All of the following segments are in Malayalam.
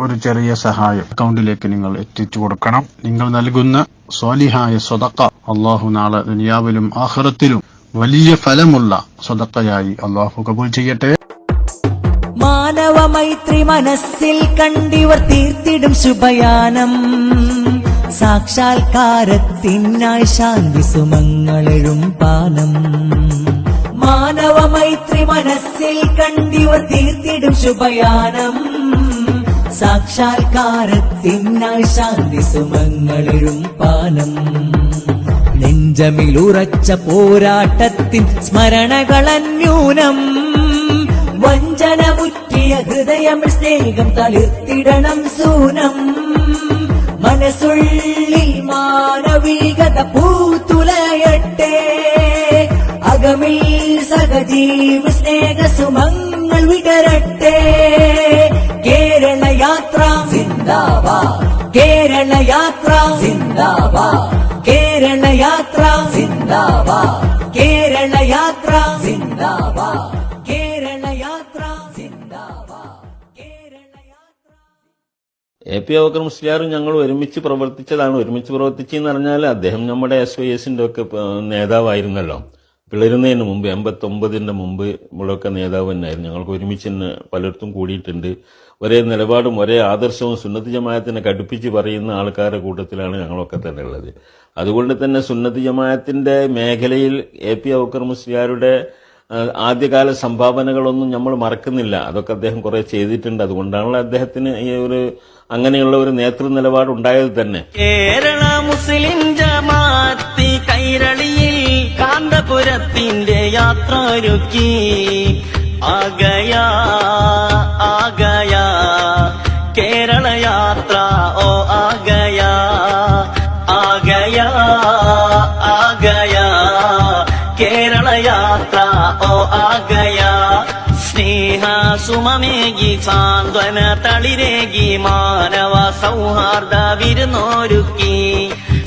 ഒരു ചെറിയ സഹായം. അക്കൗണ്ടിലേക്ക് നിങ്ങൾ എത്തിച്ചു കൊടുക്കണം. നിങ്ങൾ നൽകുന്ന സ്വാലിഹായ സ്വതക്ക അള്ളാഹു നാളെ ദുനിയാവിലും ആഹ്റത്തിലും വലിയ ഫലമുള്ള സ്വതക്കയായി അള്ളാഹു കബൂൽ ചെയ്യട്ടെ. മാനവ മൈത്രി മനസ്സിൽ കണ്ടിവർ തീർത്തിടും ശുഭയാനം. സാക്ഷാത്കാരത്തിനായി ശാന്തി സുമങ്ങളെഴും പാനം. മാനവ മൈത്രി മനസ്സിൽ കണ്ടിവർ തീർത്തിടും ശുഭയാനം. സാക്ഷാത്കാരത്തിനായി ശാന്തി പാലം. നെഞ്ചമിലുറച്ച പോരാട്ടത്തിൻ സ്മരണകളന്യൂനം. വഞ്ചന മുറ്റിയ ഹൃദയം സ്നേഹം തളിർത്തിടണം സൂനം. മനസ്സുള്ളിൽ മാനവികത പൂത്തുലയട്ടെ. അകമിൽ സഹജീവ സ്നേഹ സുമങ്ങൾ വിടരട്ടെ. സിന്ദാബാ കേരള യാത്ര. സിന്ദാബാദ് കേരള യാത്ര. സിന്ദാബാദ് കേരള യാത്ര. സിന്ദാബാ കേരള യാത്ര. എ പി അബക്കർ മുസ്ലിയാറും ഞങ്ങൾ ഒരുമിച്ച് പ്രവർത്തിച്ചതാണ്. ഒരുമിച്ച് പ്രവർത്തിച്ചെന്ന് പറഞ്ഞാൽ അദ്ദേഹം നമ്മുടെ എസ് വൈ എസിന്റെ ഒക്കെ നേതാവായിരുന്നല്ലോ. പിളരുന്നതിന് മുമ്പ് എൺപത്തൊമ്പതിന്റെ മുമ്പ് നമ്മളൊക്കെ നേതാവ് തന്നെയായിരുന്നു. ഞങ്ങൾക്ക് ഒരുമിച്ച് തന്നെ പലയിടത്തും കൂടിയിട്ടുണ്ട്. ഒരേ നിലപാടും ഒരേ ആദർശവും സുന്നത്തി ജമായത്തിനെ കടുപ്പിച്ച് പറയുന്ന ആൾക്കാരുടെ കൂട്ടത്തിലാണ് ഞങ്ങളൊക്കെ തന്നെ ഉള്ളത്. അതുകൊണ്ട് തന്നെ സുന്നത്തി ജമാഅത്തിന്റെ മേഖലയിൽ എ പി അബക്കർ മുസ്ലിയാരുടെ ആദ്യകാല സംഭാവനകളൊന്നും നമ്മൾ മറക്കുന്നില്ല. അതൊക്കെ അദ്ദേഹം കുറെ ചെയ്തിട്ടുണ്ട്. അതുകൊണ്ടാണല്ലോ അദ്ദേഹത്തിന് ഈ ഒരു അങ്ങനെയുള്ള ഒരു നേതൃ നിലപാട് ഉണ്ടായത് തന്നെ. കേരള മുസ്ലിം ജമാഅത്തി കൈരളിയിൽ കാന്തപുരത്തിന്റെ യാത്ര ഒരുക്കി. ആകയാ ആകയാ. സുമമേകി സാന്ത്വന തളിരേകി മാനവ സൗഹാർദ്ദ വിരുന്നോരുക്കി.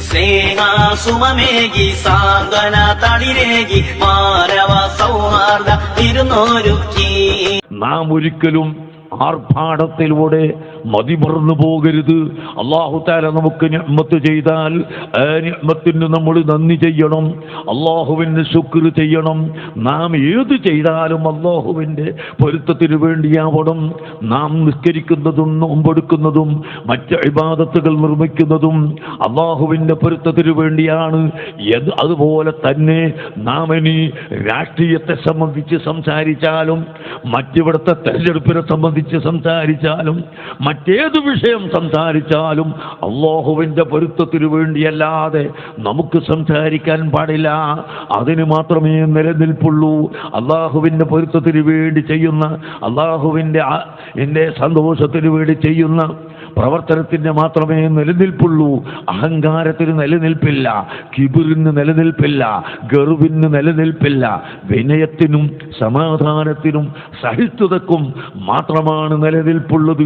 സ്നേഹാസുമേകി സാന്ത്വന തളിരേകി മാനവ സൗഹാർദ്ദ വിരുന്നോരുക്കി. നാം ഒരിക്കലും ആർഭാടത്തിലൂടെ മതിമറന്നു പോകരുത്. അള്ളാഹു താര നമുക്ക് ഞമ്മത്ത് ചെയ്താൽ ആ ഞമ്മത്തിന് നമ്മൾ നന്ദി ചെയ്യണം. അള്ളാഹുവിന് ശുക്ർ ചെയ്യണം. നാം ഏത് ചെയ്താലും അള്ളാഹുവിന്റെ പൊരുത്തത്തിന് വേണ്ടിയാവണം നാം നിസ്കരിക്കുന്നതും നോമ്പെടുക്കുന്നതും മറ്റ് ഇബാദത്തുകൾ നിർമ്മിക്കുന്നതും അള്ളാഹുവിന്റെ പൊരുത്തത്തിന് വേണ്ടിയാണ്. അതുപോലെ തന്നെ നാം ഇനി രാഷ്ട്രീയത്തെ സംബന്ധിച്ച് സംസാരിച്ചാലും മറ്റിവിടുത്തെ തെരഞ്ഞെടുപ്പിനെ സംബന്ധിച്ച് സംസാരിച്ചാലും മറ്റേത് വിഷയം സംസാരിച്ചാലും അള്ളാഹുവിന്റെ പൊരുത്തത്തിന് വേണ്ടിയല്ലാതെ നമുക്ക് സംസാരിക്കാൻ പാടില്ല. അതിന് മാത്രമേ നിലനിൽപ്പുള്ളൂ. അള്ളാഹുവിന്റെ പൊരുത്തത്തിന് വേണ്ടി ചെയ്യുന്ന അള്ളാഹുവിന്റെ എന്റെ സന്തോഷത്തിന് വേണ്ടി ചെയ്യുന്ന പ്രവർത്തനത്തിന് മാത്രമേ നിലനിൽപ്പുള്ളൂ. അഹങ്കാരത്തിന് നിലനിൽപ്പില്ല. കിബിറിന് നിലനിൽപ്പില്ല. ഗർവിന് നിലനിൽപ്പില്ല. വിനയത്തിനും സമാധാനത്തിനും സഹിഷ്ണുതക്കും മാത്രമാണ് നിലനിൽപ്പുള്ളത്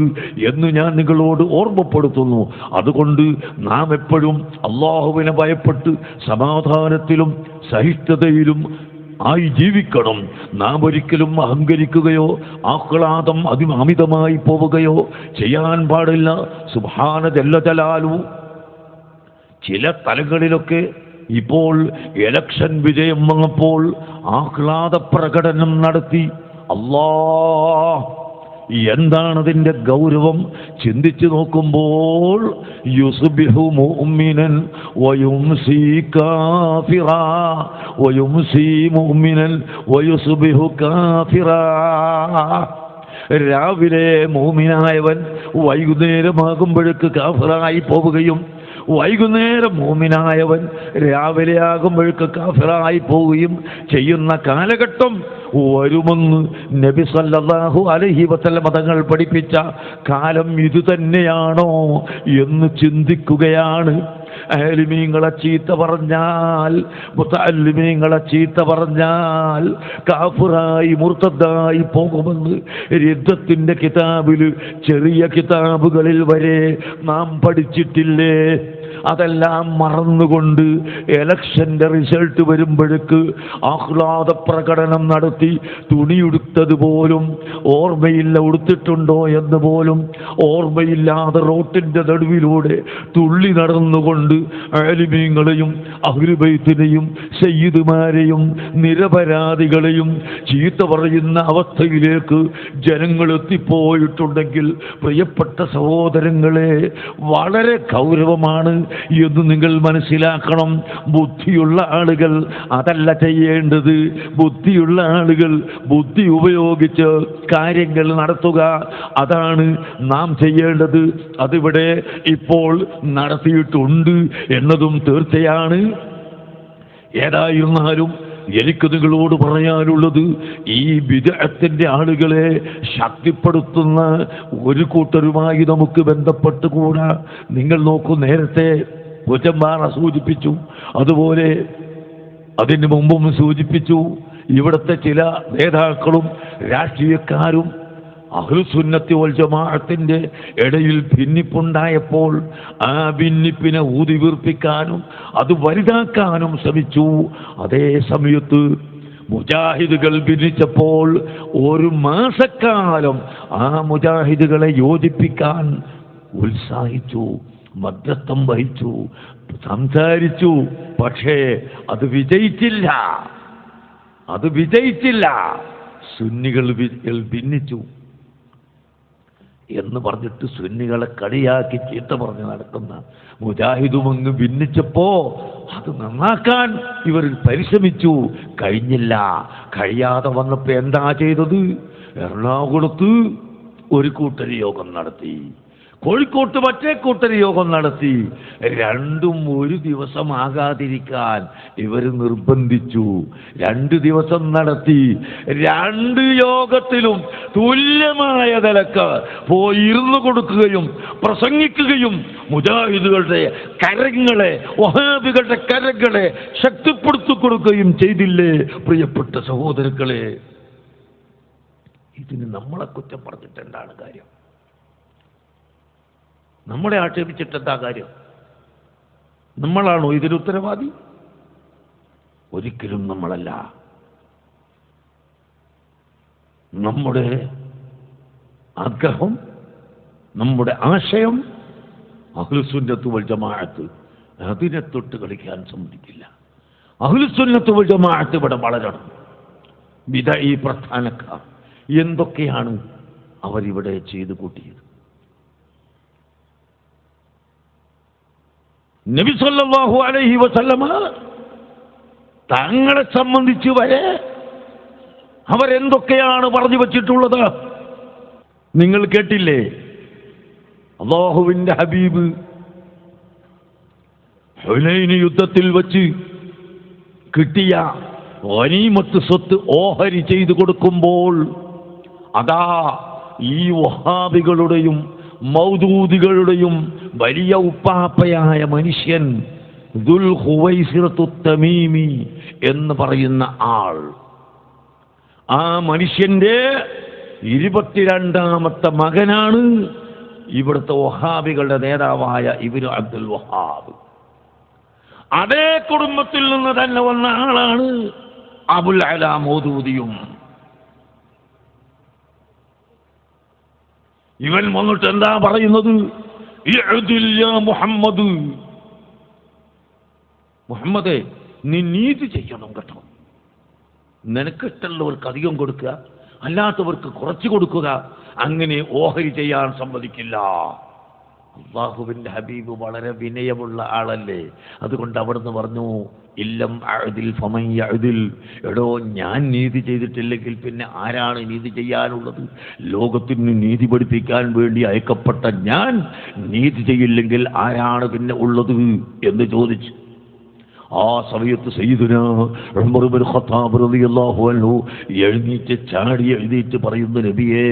എന്ന് ഞാൻ നിങ്ങളോട് ഓർമ്മപ്പെടുത്തുന്നു. അതുകൊണ്ട് നാം എപ്പോഴും അള്ളാഹുവിനെ ഭയപ്പെട്ട് സമാധാനത്തിലും സഹിഷ്ണുതയിലും ആയി ജീവിക്കണം. നാം ഒരിക്കലും അഹങ്കരിക്കുകയോ ആഹ്ലാദം അതി അമിതമായി പോവുകയോ ചെയ്യാൻ പാടില്ല. സുഭാന ചില തലങ്ങളിലൊക്കെ ഇപ്പോൾ എലക്ഷൻ വിജയം വന്നപ്പോൾ ആഹ്ലാദ പ്രകടനം നടത്തി. അല്ലാ എന്താണ് അതിന്റെ ഗൗരവം? ചിന്തിച്ചു നോക്കുമ്പോൾ കാഫിറാ കാഫിറ. രാവിലെ മൂമിനായവൻ വൈകുന്നേരമാകുമ്പോഴേക്ക് കാഫറായി പോവുകയും വൈകുന്നേരം മോമിനായവൻ രാവിലെ ആകുമ്പോഴേക്ക് കാഫിറായി പോവുകയും ചെയ്യുന്ന കാലഘട്ടം വരുമെന്ന് നബി സല്ലാഹു അലഹി വസല്ല മതങ്ങൾ പഠിപ്പിച്ച കാലം ഇത് തന്നെയാണോ എന്ന് ചിന്തിക്കുകയാണ്. അലിമീങ്ങളെ ചീത്ത പറഞ്ഞാൽ മുത്തല്ലിമീങ്ങളെ ചീത്ത പറഞ്ഞാൽ കാഫുറായി മുർത്തദ്ദായി പോകുമെന്ന് യുദ്ധത്തിന്റെ കിതാബിൽ ചെറിയ കിതാബുകളിൽ വരെ നാം പഠിച്ചിട്ടില്ലേ? അതെല്ലാം മറന്നുകൊണ്ട് എലക്ഷന്റെ റിസൾട്ട് വരുമ്പോഴേക്ക് ആഹ്ലാദ പ്രകടനം നടത്തി തുണിയുടുത്തത് പോലും ഓർമ്മയില്ല ഉടുത്തിട്ടുണ്ടോ എന്ന് പോലും ഓർമ്മയില്ലാതെ റോട്ടിന്റെ നടുവിലൂടെ തുള്ളി നടന്നുകൊണ്ട് ആലിമീങ്ങളെയും അഹ്ലുബൈത്തിനെയും സയ്യിദുമാരെയും നിരപരാധികളെയും ചീത്ത പറയുന്ന അവസ്ഥയിലേക്ക് ജനങ്ങൾ എത്തിപ്പോയിട്ടുണ്ടെങ്കിൽ പ്രിയപ്പെട്ട സഹോദരങ്ങളെ വളരെ ഗൗരവമാണ് എന്ന് നിങ്ങൾ മനസ്സിലാക്കണം. ബുദ്ധിയുള്ള ആളുകൾ അതല്ല ചെയ്യേണ്ടത്. ബുദ്ധിയുള്ള ആളുകൾ ബുദ്ധി ഉപയോഗിച്ച് കാര്യങ്ങൾ നടത്തുക. അതാണ് നാം ചെയ്യേണ്ടത്. അതിവിടെ ഇപ്പോൾ നടത്തിയിട്ടുണ്ട് എന്നതും തീർച്ചയാണ്. ഏതായിരുന്നാലും എനിക്ക് നിങ്ങളോട് പറയാനുള്ളത് ഈ വിദഗ്ധത്തിന്റെ ആളുകളെ ശക്തിപ്പെടുത്തുന്ന ഒരു കൂട്ടരുമായി നമുക്ക് ബന്ധപ്പെട്ടുകൂടാ. നിങ്ങൾ നോക്കൂ നേരത്തെ പുറ്റമ്പാറ സൂചിപ്പിച്ചു അതുപോലെ അതിന് മുമ്പും സൂചിപ്പിച്ചു ഇവിടുത്തെ ചില നേതാക്കളും രാഷ്ട്രീയക്കാരും അഹ്ലുസുന്നത്തി വൽ ജമാഅത്തിന്റെ ഇടയിൽ ഭിന്നിപ്പുണ്ടായപ്പോൾ ആ ഭിന്നിപ്പിനെ ഊതി വീർപ്പിക്കാനും അത് വലുതാക്കാനും ശ്രമിച്ചു. അതേ സമയത്ത് മുജാഹിദുകൾ ഭിന്നിച്ചപ്പോൾ ഒരു മാസക്കാലം ആ മുജാഹിദുകളെ യോജിപ്പിക്കാൻ ഉത്സാഹിച്ചു മധ്യസ്ഥം വഹിച്ചു സംസാരിച്ചു. പക്ഷേ അത് വിജയിച്ചില്ല. അത് വിജയിച്ചില്ല. സുന്നികൾ ഭിന്നിച്ചു. എന്ന് പറഞ്ഞിട്ട് സുന്നികളെ കളിയാക്കി ചീത്ത പറഞ്ഞ് നടക്കുന്ന മുജാഹിദും അങ്ങ് ഭിന്നിച്ചപ്പോ അത് നന്നാക്കാൻ ഇവർ പരിശ്രമിച്ചു. കഴിഞ്ഞില്ല. കഴിയാതെ വന്നപ്പോ എന്താ ചെയ്തത്? എറണാകുളത്ത് ഒരു കൂട്ടര് യോഗം നടത്തി. കോഴിക്കോട്ട് മറ്റേ കൂട്ടർ യോഗം നടത്തി. രണ്ടും ഒരു ദിവസം ആകാതിരിക്കാൻ ഇവർ നിർബന്ധിച്ചു. രണ്ട് ദിവസം നടത്തി. രണ്ട് യോഗത്തിലും തുല്യമായ നിലയ്ക്ക് പോയി ഇരുന്നു കൊടുക്കുകയും പ്രസംഗിക്കുകയും മുജാഹിദുകളുടെ കരങ്ങളെ വഹാബികളുടെ കരങ്ങളെ ശക്തിപ്പെടുത്തി കൊടുക്കുകയും ചെയ്തില്ലേ? പ്രിയപ്പെട്ട സഹോദരങ്ങളെ ഇതിന് നമ്മളെ കുറ്റം പറഞ്ഞിട്ട് കാര്യം? നമ്മളെ ആക്ഷേപിച്ചിട്ട് എന്താ കാര്യം? നമ്മളാണോ ഇതിന് ഉത്തരവാദി? ഒരിക്കലും നമ്മളല്ല. നമ്മുടെ ആഗ്രഹം നമ്മുടെ ആശയം അഹ്ലുസുന്നത്ത് വൽ ജമാഅത്ത് അതിനെ തൊട്ട് കളിക്കാൻ സമ്മതിക്കില്ല. അഹ്ലുസുന്നത്ത് വൽ ജമാഅത്ത് ഇവിടെ വളരണം. വിധ ഈ പ്രധാനക്കാർ എന്തൊക്കെയാണ് അവരിവിടെ ചെയ്തു കൂട്ടിയത് നബി അലൈഹി വസല്ലമ തങ്ങളെ സംബന്ധിച്ച് വരെ അവരെന്തൊക്കെയാണ് പറഞ്ഞു വച്ചിട്ടുള്ളത്? നിങ്ങൾ കേട്ടില്ലേ? അള്ളാഹുവിന്റെ ഹബീബ് ഹുലൈന യുദ്ധത്തിൽ വച്ച് കിട്ടിയ വനീമത്ത് സ്വത്ത് ഓഹരി ചെയ്തു കൊടുക്കുമ്പോൾ അതാ ഈ വഹാബികളുടെയും മൗദൂദികളുടെയും വലിയ ഉപ്പാപ്പയായ മനുഷ്യൻ ദുൽ തമീമി എന്ന് പറയുന്ന ആൾ. ആ മനുഷ്യന്റെ ഇരുപത്തിരണ്ടാമത്തെ മകനാണ് ഇവിടുത്തെ വഹാബികളുടെ നേതാവായ ഇബിന് അബ്ദുൽ വഹാബ്. അതേ കുടുംബത്തിൽ നിന്ന് തന്നെ വന്ന ആളാണ് അബുൽ അല മോദൂദിയും. ഇവൻ വന്നിട്ട് എന്താ പറയുന്നത്? മുഹമ്മദ്. മുഹമ്മദേ നീ നീതി ചെയ്യണം കേട്ടോ. നിനക്കിഷ്ടമുള്ളവർക്ക് അധികം കൊടുക്കുക അല്ലാത്തവർക്ക് കുറച്ച് കൊടുക്കുക അങ്ങനെ ഓഹരി ചെയ്യാൻ സമ്മതിക്കില്ല. അള്ളാഹുവിന്റെ ഹബീബ് വളരെ വിനയമുള്ള ആളല്ലേ? അതുകൊണ്ട് അവിടുന്ന് പറഞ്ഞു ഇല്ലം അഴുതിൽ ഫമയ്യഴുതിൽ എടോ ഞാൻ നീതി ചെയ്തിട്ടില്ലെങ്കിൽ പിന്നെ ആരാണ് നീതി ചെയ്യാനുള്ളത്? ലോകത്തിന് നീതി പഠിപ്പിക്കാൻ വേണ്ടി അയക്കപ്പെട്ട ഞാൻ നീതി ചെയ്യില്ലെങ്കിൽ ആരാണ് പിന്നെ ഉള്ളത് എന്ന് ചോദിച്ചു ആ സമയത്ത് അൻഹു എഴുന്നേറ്റ് ചാടി എഴുന്നേറ്റ് പറയുന്ന നബിയേ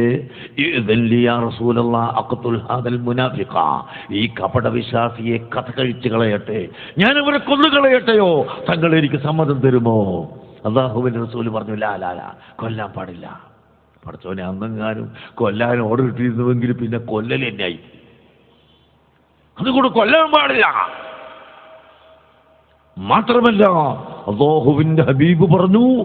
മുനാഫിഖ. ഈ കപട വിശ്വാസിയെ കഥ കഴിച്ച് കളയട്ടെ. ഞാൻ ഇവരെ കൊന്നു കളയട്ടെയോ? തങ്ങൾ എനിക്ക് സമ്മതം തരുമോ? അള്ളാഹുവിന്റെ റസൂൽ പറഞ്ഞു ലാലാല കൊല്ലാൻ പാടില്ല. പഠിച്ചോനെ അന്നെങ്ങാനും കൊല്ലാൻ ഓർഡർ ഇട്ടിരുന്നുവെങ്കിൽ പിന്നെ കൊല്ലൽ ആയി അതുകൊണ്ട് കൊല്ലാൻ പാടില്ല. മാത്രമല്ല അള്ളാഹുവിന്റെ ഹബീബ് പറഞ്ഞു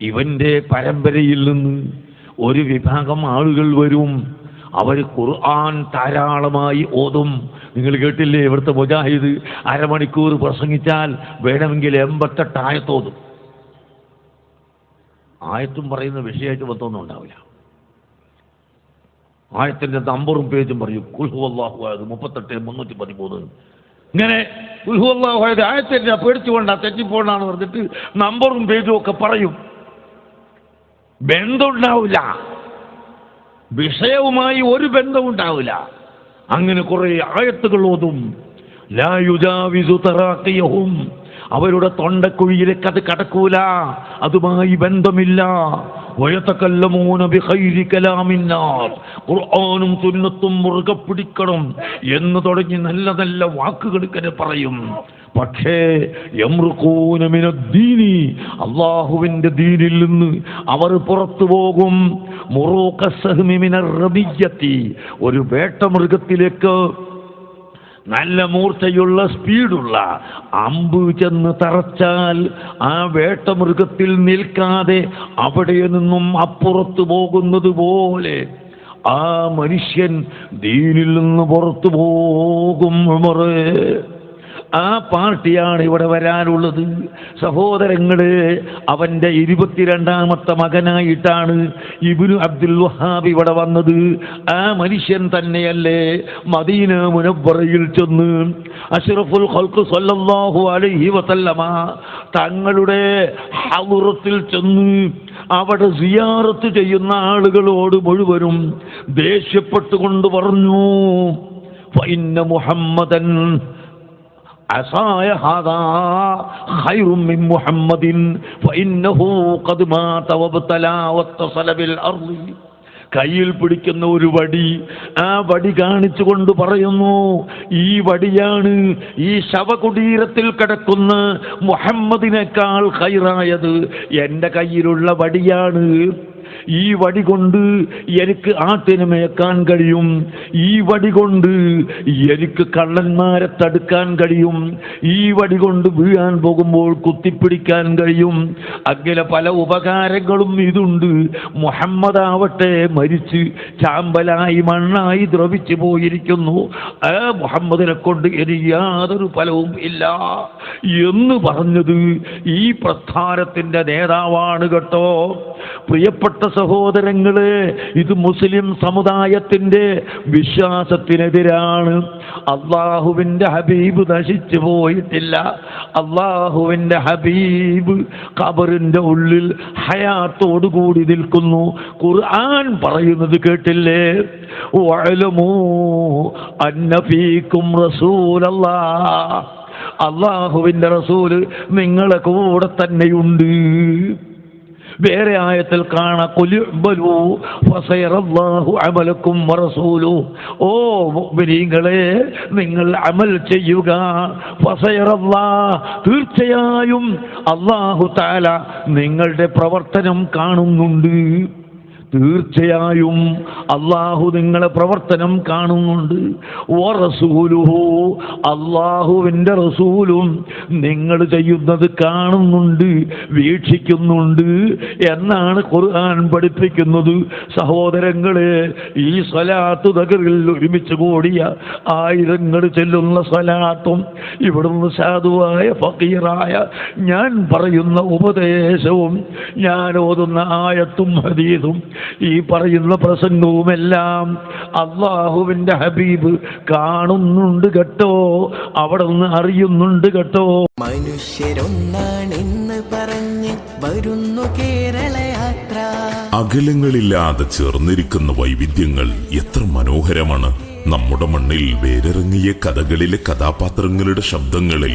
ഇവന്റെ പരമ്പരയിൽ നിന്ന് ഒരു വിഭാഗം ആളുകൾ വരും. അവർ ഖുർആൻ ധാരാളമായി ഓതും. നിങ്ങൾ കേട്ടില്ലേ ഇവിടുത്തെ മുജാഹിദ് അരമണിക്കൂർ പ്രസംഗിച്ചാൽ വേണമെങ്കിൽ എൺപത്തെട്ട് ആയത്തോതും ആയത്തും പറയുന്ന വിഷയമായിട്ട് മൊത്തമൊന്നും ഉണ്ടാവില്ല. ആയത്തിന്റെ നമ്പറും പേജും പറയും കുൽഹു അള്ളാഹു ആയത് മുപ്പത്തെട്ട് മുന്നൂറ്റി പതിമൂന്ന്. ഇങ്ങനെ കുൽഹു അള്ളാഹു ആയത് ആയത്തിന്റെ പേടിച്ചുകൊണ്ടാ തെറ്റിപ്പോണ്ടാന്ന് പറഞ്ഞിട്ട് നമ്പറും പേജും ഒക്കെ പറയും. ബന്ധമുണ്ടാവില്ല വിഷയവുമായി ഒരു ബന്ധവും ഉണ്ടാവില്ല അങ്ങനെ കുറെ ആയത്തുകൾ ഓതും. അവരുടെ തൊണ്ടക്കുഴിയിലേക്ക് അത് കടക്കൂല. അതുമായി ബന്ധമില്ല ും. മുറുകെ പിടിക്കണം എന്ന് തുടങ്ങി നല്ല നല്ല വാക്കുകൾ പറയും. പക്ഷേ യമ്രുക്കൂന അള്ളാഹുവിന്റെ ദീനിൽ നിന്ന് അവർ പുറത്തു പോകും. മുറൂഖ സഹ്മി മിനർ റബിയ്യത്തി ഒരു വേട്ടമൃഗത്തിലേക്ക് നല്ല മൂർച്ചയുള്ള സ്പീഡുള്ള അമ്പ് ചെന്ന് തറച്ചാൽ ആ വേട്ടമൃഗത്തിൽ നിൽക്കാതെ അവിടെ നിന്നും അപ്പുറത്തു പോകുന്നത് പോലെ ആ മനുഷ്യൻ ദീനിൽ നിന്ന് പുറത്തു പോകും ആ പാർട്ടിയാണ് ഇവിടെ വരാനുള്ളത്. സഹോദരങ്ങൾ അവന്റെ ഇരുപത്തിരണ്ടാമത്തെ മകനായിട്ടാണ് ഇബിനു അബ്ദുൽ വഹാബ് ഇവിടെ വന്നത്. ആ മനുഷ്യൻ തന്നെയല്ലേ മദീന മുനബ്ബറയിൽ ചെന്ന് അഷ്റഫുൽ ഖൽഖ് അലൈഹി വസല്ലമ തങ്ങളുടെ ഹൗറത്തിൽ ചെന്ന് അവിടെ സിയാറത്ത് ചെയ്യുന്ന ആളുകളോട് മുഴുവനും ദേഷ്യപ്പെട്ടുകൊണ്ട് പറഞ്ഞു ഫഇന്ന മുഹമ്മദൻ മുഹമ്മദിൻ ഖദ് മാത അർളി കയ്യിൽ പിടിക്കുന്ന ഒരു വടി ആ വടി കാണിച്ചു കൊണ്ട് പറയുന്നു ഈ വടിയാണ് ഈ ശവകുടീരത്തിൽ കിടക്കുന്ന മുഹമ്മദിനേക്കാൾ ഹൈറായത് എന്റെ കയ്യിലുള്ള വടിയാണ്. ഈ വടി കൊണ്ട് എനിക്ക് ആട്ടിനെ മേക്കാൻ കഴിയും. ഈ വടി കൊണ്ട് എനിക്ക് കള്ളന്മാരെ തടുക്കാൻ കഴിയും. ഈ വടി കൊണ്ട് വീഴാൻ പോകുമ്പോൾ കുത്തിപ്പിടിക്കാൻ കഴിയും. അങ്ങനെ പല ഉപകാരങ്ങളും ഇതുണ്ട്. മുഹമ്മദ് ആവട്ടെ മരിച്ച് ചാമ്പലായി മണ്ണായി ദ്രവിച്ചു പോയിരിക്കുന്നു. ആ മുഹമ്മദിനെ കൊണ്ട് ഇനി യാതൊരു ഫലവും ഇല്ല. എന്ന് പറഞ്ഞത് ഈ പ്രസ്ഥാനത്തിന്റെ നേതാവാണ് കേട്ടോ. പ്രിയപ്പെട്ട സഹോദരങ്ങൾ ഇത് മുസ്ലിം സമുദായത്തിന്റെ വിശ്വാസത്തിനെതിരാണ്. അള്ളാഹുവിന്റെ ഹബീബ് നശിച്ചു പോയിട്ടില്ല. അള്ളാഹുവിന്റെ ഹബീബ് ഖബറിന്റെ ഉള്ളിൽ ഹയാത്തോടു കൂടി നിൽക്കുന്നു. ഖുർആൻ പറയുന്നത് കേട്ടില്ലേ? അള്ളാഹുവിന്റെ റസൂൽ നിങ്ങളെ കൂടെ തന്നെയുണ്ട്. വേറെ ആയത്തിൽ കാണാ ഓ മുഅ്മിനീങ്ങളെ നിങ്ങൾ അമൽ ചെയ്യുക. തീർച്ചയായും അള്ളാഹു താല നിങ്ങളുടെ പ്രവർത്തനം കാണുന്നുണ്ട്. തീർച്ചയായും അള്ളാഹു നിങ്ങളെ പ്രവർത്തനം കാണുന്നുണ്ട്. ഓ റസൂലുഹോ അള്ളാഹുവിന്റെ റസൂലും നിങ്ങൾ ചെയ്യുന്നത് കാണുന്നുണ്ട് വീക്ഷിക്കുന്നുണ്ട് എന്നാണ് ഖുർആൻ പഠിപ്പിക്കുന്നത്. സഹോദരങ്ങളെ ഈ സ്വലാത്ത് നഗറിൽ ഒരുമിച്ച് കൂടിയ ആയിരങ്ങൾ ചെല്ലുന്ന സ്വലാത്തും ഇവിടുന്ന് സാധുവായ ഫക്കീറായ ഞാൻ പറയുന്ന ഉപദേശവും ഞാൻ ഓതുന്ന ആയത്തും ഹദീസും ഈ പറയുന്ന പ്രസംഗവുമെല്ലാം അള്ളാഹുവിന്റെ ഹബീബ് കാണുന്നുണ്ട് കേട്ടോ അവിടെ നിന്ന് അറിയുന്നുണ്ട് കേട്ടോ. മനുഷ്യരൊന്നാണെന്ന് പറഞ്ഞ് വരുന്നു കേരള യാത്ര. അകലങ്ങളില്ലാതെ ചേർന്നിരിക്കുന്ന വൈവിധ്യങ്ങൾ എത്ര മനോഹരമാണ്. നമ്മുടെ മണ്ണിൽ വേരിറങ്ങിയ കഥകളിലെ കഥാപാത്രങ്ങളുടെ ശബ്ദങ്ങളിൽ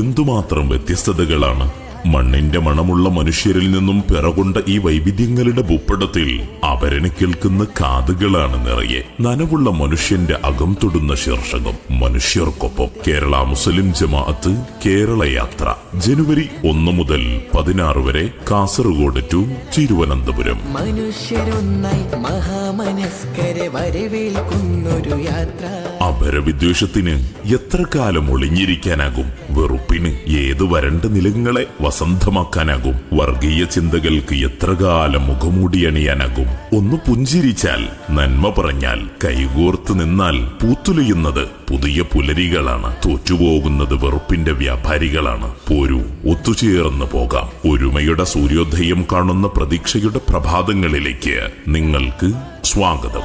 എന്തുമാത്രം വ്യത്യസ്തതകളാണ്. മണ്ണിന്റെ മണമുള്ള മനുഷ്യരിൽ നിന്നും പിറകൊണ്ട ഈ വൈവിധ്യങ്ങളുടെ ഭൂപ്പടത്തിൽ അവരന് കേൾക്കുന്ന കാതുകളാണ് നിറയെ. നനവുള്ള മനുഷ്യന്റെ അകം തൊടുന്ന ശീർഷകം മനുഷ്യർക്കൊപ്പം. കേരള മുസ്ലിം ജമാഅത്ത് കേരള യാത്ര. ജനുവരി ഒന്ന് മുതൽ പതിനാറ് വരെ കാസർഗോഡ് ടു തിരുവനന്തപുരം. മനുഷ്യരൊന്നായി മഹാമനസ്കരെ വരവേൽക്കുന്നൊരു യാത്ര. അപരവിദ്വേഷത്തിന് എത്ര കാലം ഒളിഞ്ഞിരിക്കാനാകും? വെറുപ്പിന് ഏത് വരണ്ട നിലങ്ങളെ വസന്തമാക്കാനാകും. വർഗീയ ചിന്തകൾക്ക് എത്ര കാലം മുഖമൂടി അണിയാനാകും ഒന്ന് പുഞ്ചിരിച്ചാൽ നന്മ പറഞ്ഞാൽ കൈകോർത്ത് നിന്നാൽ പൂത്തുലയുന്നത് പുതിയ പുലരികളാണ്. തോറ്റുപോകുന്നത് വെറുപ്പിന്റെ വ്യാപാരികളാണ്. പോരൂ ഒത്തുചേർന്ന് പോകാം. ഒരുമയുടെ സൂര്യോദയം കാണുന്ന പ്രതീക്ഷയുടെ പ്രഭാതങ്ങളിലേക്ക് നിങ്ങൾക്ക് സ്വാഗതം.